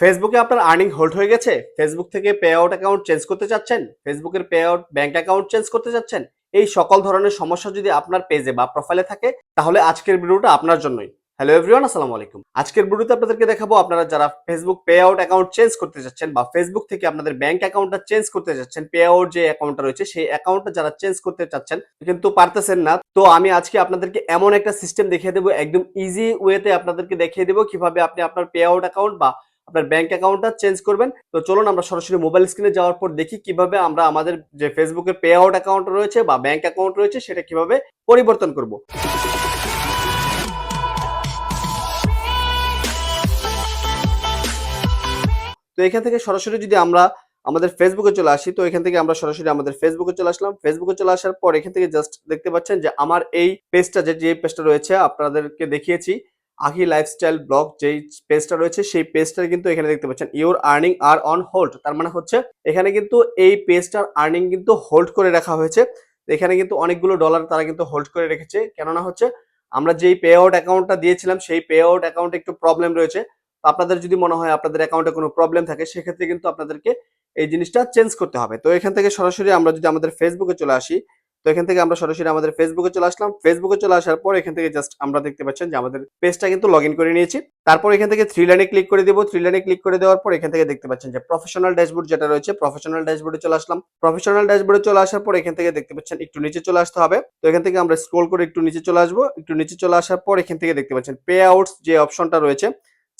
ফেসবুকে আপনার earning hold হয়ে গেছে? ফেসবুক থেকে পে আউট অ্যাকাউন্ট চেঞ্জ করতে চাচ্ছেন? ফেসবুকের pay out bank account change করতে চাচ্ছেন? এই সকল ধরনের সমস্যা যদি আপনার পেজে বা প্রোফাইলে থাকে, তাহলে আজকের ভিডিওটা আপনার জন্যই। হ্যালো এভরিওয়ান আসসালামু আলাইকুম। আজকের ভিডিওতে আপনাদেরকে দেখাবো, আপনারা যারা Facebook pay out account change করতে চাচ্ছেন বা ফেসবুক থেকে আপনাদের ব্যাংক অ্যাকাউন্টটা চেঞ্জ করতে চাচ্ছেন পে আউট যে অ্যাকাউন্টটা রয়েছে, সেই অ্যাকাউন্টটা যারা চেঞ্জ করতে চাচ্ছেন, কিন্তু পারতেছেন না, তো আমি আজকে আপনাদেরকে এমন একটা সিস্টেম দেখিয়ে দেবো, একদম ইজি ওয়েতে আপনাদেরকে দেখিয়ে দেবো, কীভাবে আপনি আপনার পে আউট অ্যাকাউন্ট বা আপনার ব্যাংক অ্যাকাউন্টটা চেঞ্জ করবেন। তো চলুন আমরা সরাসরি মোবাইল স্ক্রিনে যাওয়ার পর দেখি কীভাবে আমরা আমাদের যে ফেসবুকের পে আউট অ্যাকাউন্ট রয়েছে বা ব্যাংক অ্যাকাউন্ট রয়েছে, সেটা কীভাবে পরিবর্তন করব। তো এখান থেকে সরাসরি যদি আমরা আমাদের ফেসবুকে চলে আসি, তো এখান থেকে আমরা সরাসরি আমাদের ফেসবুকে চলে আসলাম। ফেসবুকে চলে আসার পর এখান থেকে জাস্ট দেখতে পাচ্ছেন যে আমার এই পেজটা যে পেজটা রয়েছে, আপনাদেরকে দেখিয়েছি। আহি লাইফস্টাইল ব্লগ যেই পেজটা রয়েছে, সেই পেজটা কিন্তু এখানে দেখতে পাচ্ছেন your earning are on hold তার মানে হচ্ছে এখানে কিন্তু এই পেজটার আর্নিং কিন্তু হোল্ড করে রাখা হয়েছে। এখানে কিন্তু অনেকগুলো ডলার তারা কিন্তু হোল্ড করে রেখেছে, কেননা হচ্ছে আমরা যেই পে আউট অ্যাকাউন্টটা দিয়েছিলাম, সেই পে আউট অ্যাকাউন্টে একটু প্রবলেম রয়েছে। আপনাদের যদি মনে হয় আপনাদের অ্যাকাউন্টে কোনো প্রবলেম থাকে, সেক্ষেত্রে কিন্তু আপনাদেরকে এই জিনিসটা চেঞ্জ করতে হবে। তো এখান থেকে সরাসরি আমরা যদি আমাদের ফেসবুকে চলে আসি তো এখান থেকে আমরা সরাসরি আমাদের ফেসবুকে চলে আসলাম। ফেসবুকে চলে আসার পর এখান থেকে জাস্ট আমরা দেখতে পাচ্ছেন যে আমাদের পেজটা কিন্তু লগ করে নিয়েছি। তারপর এখান থেকে থ্রি লাইনে ক্লিক করে দেবো। থ্রি লাইনে ক্লিক করে দেওয়ার পর এখান থেকে দেখতে পাচ্ছেন যে প্রফেশনাল ড্যাশবোর্ড যেটা রয়েছে প্রফেশনাল ড্যাশবোর্ডে চলে আসলাম। প্রফেশনাল ড্যাশবোর্ডে চলে আসার পর এখান থেকে দেখতে পাচ্ছেন একটু নিচে চলে আসতে হবে। তো এখান থেকে আমরা স্ক্রোল করে একটু নিচে চলে আসব। একটু নিচে চলে আসার পর এখান থেকে দেখতে পাচ্ছেন পে আউটস যে অপশনটা রয়েছে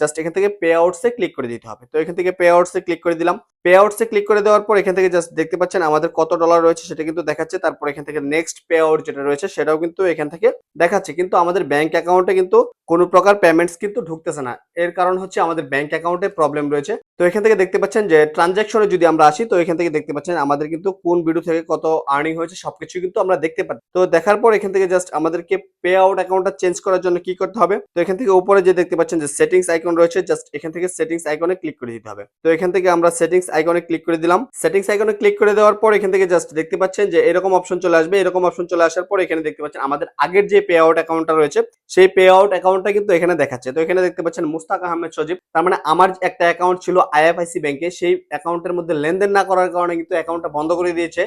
জাস্ট এখান থেকে পে আউটসে ক্লিক করে দিতে হবে। তো এখান থেকে পে আউটসে ক্লিক করে দিলাম। পে আউটসে ক্লিক করে দেওয়ার পর এখান থেকে জাস্ট দেখতে পাচ্ছেন আমাদের কত ডলার রয়েছে সেটা কিন্তু দেখাচ্ছে। তারপর এখান থেকে নেক্সট পে আউট যেটা রয়েছে সেটাও কিন্তু এখান থেকে দেখাচ্ছে। কিন্তু আমাদের ব্যাংক অ্যাকাউন্টে কিন্তু কোনো প্রকার পেমেন্টস কিন্তু ঢুকতেছে না। এর কারণ হচ্ছে আমাদের ব্যাংক অ্যাকাউন্টে প্রবলেম রয়েছে। তো এখান থেকে দেখতে পাচ্ছেন যে ট্রানজাকশনে যদি আমরা আসি, তো এখান থেকে দেখতে পাচ্ছেন আমাদের কিন্তু কোন ভিডিও থেকে কত আর্নিং হয়েছে সবকিছু কিন্তু আমরা দেখতে পাচ্ছি। তো দেখার পর এখান থেকে জাস্ট আমাদেরকে পে আউট অ্যাকাউন্টটা চেঞ্জ করার জন্য কি করতে হবে? তো এখান থেকে উপরে যে দেখতে পাচ্ছেন যে সেটিংস আইকন রয়েছে জাস্ট এখান থেকে সেটিংস আইকনে ক্লিক করে দিতে হবে। তো এখান থেকে আমরা সেটিংস আইকনে ক্লিক করে দিলাম। সেটিংস আইকনে ক্লিক করে দেওয়ার পর এখান থেকে জাস্ট দেখতে পাচ্ছেন যে এরকম অপশন চলে আসবে। এরকম অপশন চলে আসার পর এখানে দেখতে পাচ্ছেন আমাদের আগের যে পে আউট অ্যাকাউন্টটা রয়েছে, সেই পে আউট অ্যাকাউন্টটা কিন্তু এখানে দেখাচ্ছে। তো এখানে দেখতে পাচ্ছেন মুস্তাক আহমেদ সজীব, তার মানে আমার একটা অ্যাকাউন্ট ছিল আইএফআইসি ব্যাংকে, সেই অ্যাকাউন্টের মধ্যে লেনদেন না করার কারণে কিন্তু অ্যাকাউন্টটা বন্ধ করে দিয়েছে।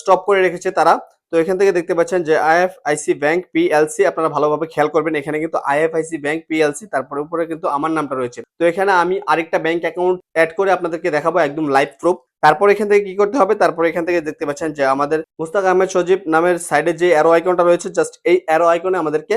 স্টপ করে রেখেছে তারা। তো এখান থেকে দেখতে পাচ্ছেন যে আইএফআইসি ব্যাংক পিএলসি আপনারা ভালোভাবে খেয়াল করবেন, এখানে কিন্তু আইএফআইসি ব্যাংক পিএলসি তারপরে উপরে কিন্তু আমার নামটা রয়েছে। তো এখানে আমি আরেকটা ব্যাংক অ্যাকাউন্ট অ্যাড করে আপনাদেরকে দেখাবো, একদম লাইভ প্রুফ। তারপর এখান থেকে কি করতে হবে? তারপর এখান থেকে দেখতে পাচ্ছেন যে আমাদের মুস্তাক আহমেদ সজীব নামের সাইডে যে অ্যারো আইকনটা রয়েছে জাস্ট এই অ্যারো আইকনে আমাদেরকে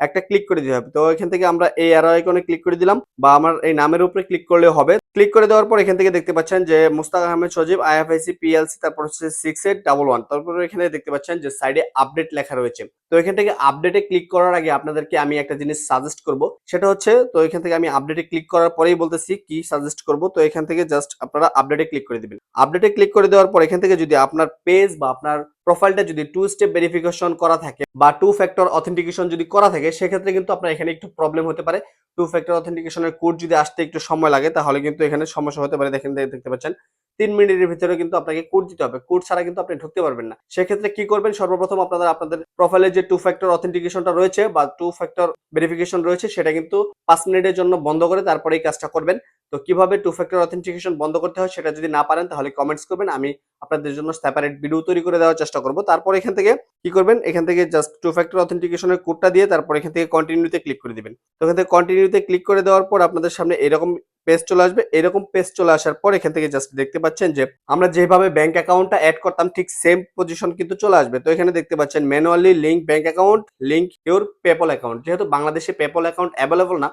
একটা ক্লিক করে দিতে হবে। তো এখান থেকে আমরা এই অ্যারো আইকনে ক্লিক করে দিলাম বা আমার এই নামের উপরে ক্লিক করলে হবে। ক্লিক করে দেওয়ার পর এখান থেকে দেখতে পাচ্ছেন যে মুস্তাক আহমেদ সজীব আইএফআইসি পিএলসি তারপর হচ্ছে সিক্স এইট ডাবল ওয়ান তারপর এখানে দেখতে পাচ্ছেন যে সাইডে আপডেট লেখা রয়েছে। তো এখান থেকে আপডেটে ক্লিক করার আগে আপনাদেরকে আমি একটা জিনিস সাজেস্ট করব। সেটা হচ্ছে, তো এখান থেকে আমি আপডেটে ক্লিক করার পরেই বলতেছি কি সাজেস্ট করব। তো এখান থেকে জাস্ট আপনারা আপডেটে ক্লিক করে দিবেন। আপডেটে ক্লিক করে দেওয়ার পর এখান থেকে যদি আপনার পেজ বা আপনার প্রোফাইলটা যদি টু স্টেপ ভেরিফিকেশন করা থাকে বা টু ফ্যাক্টর অথেন্টিকেশন যদি করা থাকে, সেক্ষেত্রে কিন্তু আপনার এখানে একটু প্রবলেম হতে পারে। টু ফ্যাক্টর অথেন্টিকেশনের কোড যদি আসতে একটু সময় লাগে, তাহলে কিন্তু এখানে সমস্যা হতে পারে। দেখেন, দেখতে পাচ্ছেন? তিন মিনিটের ভিতরে কিন্তু আপনাকে কোড দিতে হবে। কোড ছাড়া কিন্তু আপনি ঢুকতে পারবেন না। সেক্ষেত্রে কি করবেন? সর্বপ্রথম আপনাদের আপনাদের প্রোফাইলে যে টু ফ্যাক্টর অথেন্টিকেশনটা রয়েছে বা টু ফ্যাক্টর ভেরিফিকেশন রয়েছে, সেটা কিন্তু পাঁচ মিনিটের জন্য বন্ধ করে তারপরে এই কাজটা করবেন। তো কীভাবে টু ফ্যাক্টর অথেন্টিকেশন বন্ধ করতে হয় সেটা যদি না পারেন, তাহলে কমেন্টস করবেন। আমি আপনাদের জন্য সেপারেট ভিডিও তৈরি করে দেওয়ার চেষ্টা করব। তারপর এখান থেকে কি করবেন? এখান থেকে জাস্ট টু ফ্যাক্টর অথেন্টিকেশনের কোডটা দিয়ে তারপর এখান থেকে কন্টিনিউতে ক্লিক করে দিবেন। তো এখান থেকে কন্টিনিউতে ক্লিক করে দেওয়ার পর আপনাদের সামনে এরকম পেজ চলে আসবে। এরকম পেজ চলে আসার পর এখান থেকে জাস্ট দেখতে পাচ্ছেন যে আমরা যেভাবে ব্যাংক অ্যাকাউন্টটা অ্যাড করতাম, ঠিক সেম পজিশন কিন্তু চলে আসবে। তো এখানে দেখতে পাচ্ছেন manually link bank account link your PayPal account যেহেতু বাংলাদেশে পেপল অ্যাকাউন্ট অ্যাভেলেবল না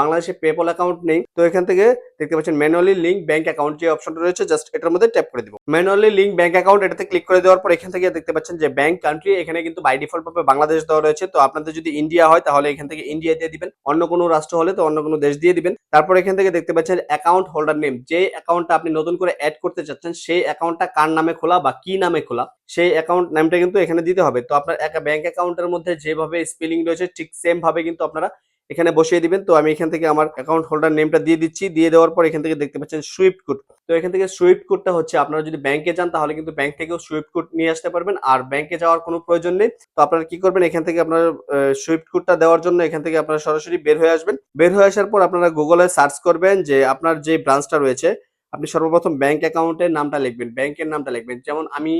বাংলাদেশে পেপল অ্যাকাউন্ট নেই, তো এখান থেকে দেখতে পাচ্ছেন ম্যানুয়ালি লিঙ্ক ব্যাংক অ্যাকাউন্ট যে অপশনটা রয়েছে জাস্ট এটার মধ্যে ট্যাপ করে দিব। ম্যানুয়ালি লিঙ্ক ব্যাংক অ্যাকাউন্ট এটাতে ক্লিক করে দেওয়ার পর এখান থেকে দেখতে পাচ্ছেন যে ব্যাংক কান্ট্রি এখানে কিন্তু বাই ডিফল্ট ভাবে বাংলাদেশ দেওয়া রয়েছে, তো আপনাদের যদি ইন্ডিয়া হয়, তাহলে এখান থেকে ইন্ডিয়া দিয়ে দিবেন। অন্য কোনো রাষ্ট্র হলে তো অন্য কোনো দেশ দিয়ে দিবেন। তারপর এখান থেকে দেখতে পাচ্ছেন অ্যাকাউন্ট হোল্ডার নেম যে অ্যাকাউন্টটা আপনি নতুন করে অ্যাড করতে চাচ্ছেন, সেই অ্যাকাউন্টটা কার নামে খোলা বা কি নামে খোলা, সেই অ্যাকাউন্ট নামটা কিন্তু এখানে দিতে হবে। তো আপনার ব্যাংক অ্যাকাউন্টের মধ্যে যেভাবে স্পেলিং রয়েছে, ঠিক সেম ভাবে কিন্তু আপনারা এখানে বসিয়ে দিবেন। তো আমি এখান থেকে আমার অ্যাকাউন্ট হোল্ডার নেমটা দিয়ে দিচ্ছি। দিয়ে দেওয়ার পর এখান থেকে দেখতে পাচ্ছেন সুইফট কোড তো এখান থেকে সুইফট কোডটা হচ্ছে আপনারা যদি ব্যাংকে যান, তাহলে কিন্তু ব্যাংক থেকেও সুইফট কোড নিয়ে আসতে পারবেন। আর ব্যাংকে যাওয়ার কোনো প্রয়োজন নেই। তো আপনারা কি করবেন? এখান থেকে আপনার সুইফট কোডটা দেওয়ার জন্য এখান থেকে আপনারা সরাসরি বের হয়ে আসবেন। বের হয়ে আসার পর আপনারা গুগলে সার্চ করবেন যে আপনার যে ব্রাঞ্চটা রয়েছে, আপনি সর্বপ্রথম ব্যাংক অ্যাকাউন্টের নামটা লিখবেন। ব্যাংকের নামটা লিখবেন। যেমন আমি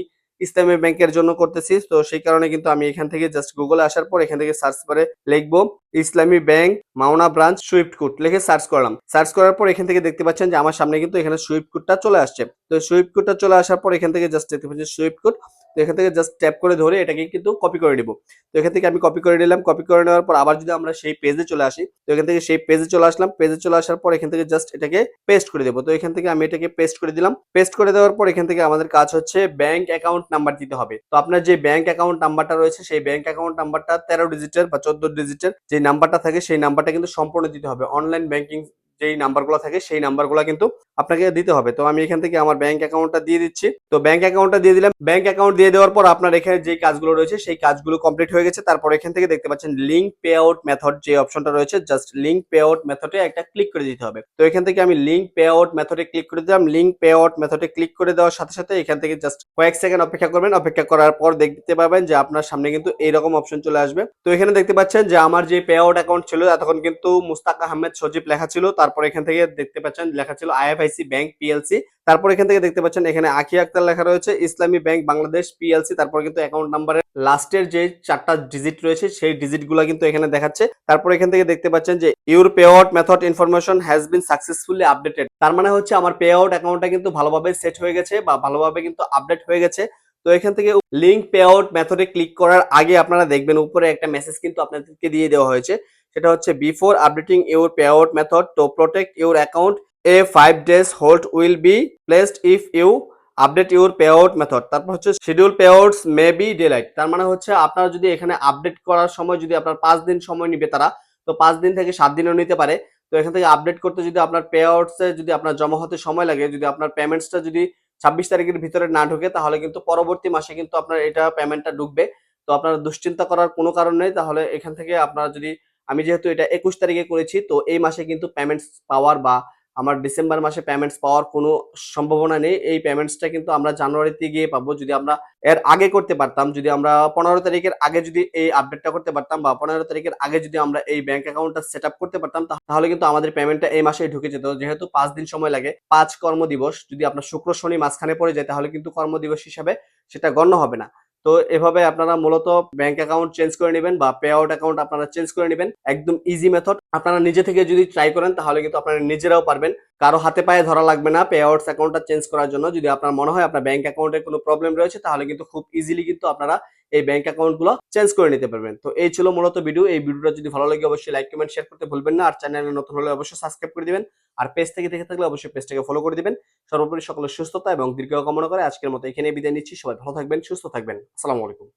ইসলামী ব্যাংকের জন্য করতেছি। তো সেই কারণে কিন্তু আমি এখান থেকে জাস্ট গুগলে আসার পর এখান থেকে সার্চ করে লিখব, Islami bank Mawna branch swift code লিখে সার্চ করলাম। সার্চ করার পর এখান থেকে দেখতে পাচ্ছেন যে আমার সামনে কিন্তু এখানে সুইফট কোডটা চলে আসছে। তো সুইফট কোডটা চলে আসার পর এখান থেকে জাস্ট দেখতে পাচ্ছেন সুইফট কোড। তো এখান থেকে জাস্ট ট্যাপ করে ধরে এটাকে কিন্তু কপি করে নিব। তো এখান থেকে আমি কপি করে নিলাম কপি করে নেওয়ার পর আবার যদি আমরা সেই পেজে চলে আসি, তো এখান থেকে সেই পেজে চলে আসলাম পেজে চলে আসার পর এখান থেকে জাস্ট এটাকে পেস্ট করে দেবো। তো এখান থেকে আমি এটাকে পেস্ট করে দিলাম। পেস্ট করে দেওয়ার পর এখান থেকে আমাদের কাজ হচ্ছে ব্যাংক অ্যাকাউন্ট নাম্বার দিতে হবে। তো আপনার যে ব্যাংক অ্যাকাউন্ট নাম্বারটা রয়েছে, সেই ব্যাংক অ্যাকাউন্ট নাম্বারটা তেরো ডিজিটের বা চোদ্দ ডিজিটের যে নাম্বারটা থাকে, সেই নাম্বারটা কিন্তু সম্পূর্ণ দিতে হবে। অনলাইন ব্যাংকিং যেই নাম্বারগুলো থাকে সেই নাম্বারগুলো কিন্তু আপনাকে দিতে হবে। তো আমি এখান থেকে আমার ব্যাংক অ্যাকাউন্টটা দিয়ে দিচ্ছি। তো ব্যাংক অ্যাকাউন্টটা দিয়ে দিলাম। ব্যাংক অ্যাকাউন্ট দিয়ে দেওয়ার পর আপনার এখানে যে কাজগুলো রয়েছে সেই কাজগুলো কমপ্লিট হয়ে গেছে। তারপর এখান থেকে দেখতে পাচ্ছেন লিঙ্ক পে আউট মেথড যে অপশনটা রয়েছে জাস্ট লিঙ্ক পে আউট মেথডে একটা ক্লিক করে দিতে হবে। তো এখান থেকে আমি লিঙ্ক পে আউট মেথডে ক্লিক করে দিলাম। লিঙ্ক পে আউট মেথডে ক্লিক করে দেওয়ার সাথে সাথে এখান থেকে জাস্ট কয়েক সেকেন্ড অপেক্ষা করবেন। অপেক্ষা করার পর দেখতে পাবেন যে আপনার সামনে কিন্তু এইরকম অপশন চলে আসবে। তো এখানে দেখতে পাচ্ছেন যে আমার যে পে আউট অ্যাকাউন্ট ছিল, এতক্ষণ কিন্তু মুস্তাক আহমেদ সজীব লেখা ছিল। তারপর এখান থেকে দেখতে পাচ্ছেন লেখা ছিল আইএফআইসি ব্যাংক পিএলসি তারপর এখান থেকে দেখতে পাচ্ছেন এখানে আখি আক্তার লেখা রয়েছে, ইসলামী ব্যাংক বাংলাদেশ পিএলসি তারপর কিন্তু অ্যাকাউন্ট নাম্বারের লাস্টের যে চারটা ডিজিট রয়েছে, সেই ডিজিটগুলা কিন্তু এখানে দেখাচ্ছে। তারপর এখান থেকে দেখতে পাচ্ছেন যে your pay out method information has been successfully updated তার মানে হচ্ছে আমার পে আউট অ্যাকাউন্টটা কিন্তু ভালোভাবে সেট হয়ে গেছে বা ভালোভাবে কিন্তু আপডেট হয়ে গেছে। তো এখান থেকে লিঙ্ক পে আউট মেথডে ক্লিক করার আগে আপনারা দেখবেন উপরে একটা মেসেজ কিন্তু আপনাদেরকে দিয়ে দেওয়া হয়েছে। সেটা হচ্ছে before updating your pay out method to protect your account a five days hold will be placed if you update your pay out method তারপর হচ্ছে schedule pay outs may be delayed তার মানে হচ্ছে আপনারা যদি এখানে আপডেট করার সময় যদি আপনার পাঁচ দিন সময় নিবে তারা, তো পাঁচ দিন থেকে সাত দিনও নিতে পারে। তো এখান থেকে আপডেট করতে যদি আপনার পে আউটসে যদি আপনার জমা হতে সময় লাগে, যদি আপনার পেমেন্টসটা যদি ছাব্বিশ তারিখের ভিতরে না ঢোকে, তাহলে কিন্তু পরবর্তী মাসে কিন্তু আপনার এটা পেমেন্টটা ঢুকবে। তো আপনার দুশ্চিন্তা করার কোনো কারণ নেই। তাহলে এখান থেকে আপনারা যদি আমি যেহেতু এটা একুশ তারিখে করেছি, তো এই মাসে কিন্তু পেমেন্টস পাওয়ার বা আমার ডিসেম্বর মাসে পেমেন্টস পাওয়ার কোনো সম্ভাবনা নেই। এই পেমেন্টসটা কিন্তু আমরা জানুয়ারিতে গিয়ে পাবো। যদি আমরা এর আগে করতে পারতাম, যদি আমরা পনেরো তারিখের আগে যদি এই আপডেটটা করতে পারতাম বা পনেরো তারিখের আগে যদি আমরা এই ব্যাংক অ্যাকাউন্টটা সেট আপ করতে পারতাম তাহলে কিন্তু আমাদের পেমেন্টটা এই মাসেই ঢুকে যেত। যেহেতু পাঁচ দিন সময় লাগে, পাঁচ কর্মদিবস, যদি আপনার শুক্র, শনি মাঝখানে পড়ে যায়, তাহলে কিন্তু কর্মদিবস হিসাবে সেটা গণ্য হবে না। তো এভাবে আপনারা মূলত ব্যাংক অ্যাকাউন্ট চেঞ্জ করে নেবেন বা পে আউট অ্যাকাউন্ট আপনারা চেঞ্জ করে নেবেন। একদম ইজি মেথড আপনারা নিজে থেকে যদি ট্রাই করেন, তাহলে কিন্তু আপনারা নিজেরাও পারবেন। কারও হাতে পায়ে ধরা লাগবে না পে আউটস অ্যাকাউন্টটা চেঞ্জ করার জন্য। যদি আপনার মনে হয় আপনার ব্যাংক অ্যাকাউন্টে কোনো প্রবলেম রয়েছে, তাহলে কিন্তু খুব ইজিলি কিন্তু আপনারা এই ব্যাংক অ্যাকাউন্টগুলো চেঞ্জ করে নিতে পারবেন। তো এই ছিল মূলত ভিডিও এই ভিডিওটা যদি ভালো লাগে অবশ্যই লাইক কমেন্ট শেয়ার করতে ভুলবেন না। আর চ্যানেলে নতুন হলে অবশ্যই সাবস্ক্রাইব করে দিবেন। আর পেজ থেকে দেখে থাকলে অবশ্যই পেজটাকে ফলো করে দিবেন। সর্বোপরি সকলের সুস্থতা এবং দীর্ঘ কামনা করে আজকের মতো এখানে বিদায় নিচ্ছি। সবাই ভালো থাকবেন, সুস্থ থাকবেন। আসসালামু আলাইকুম।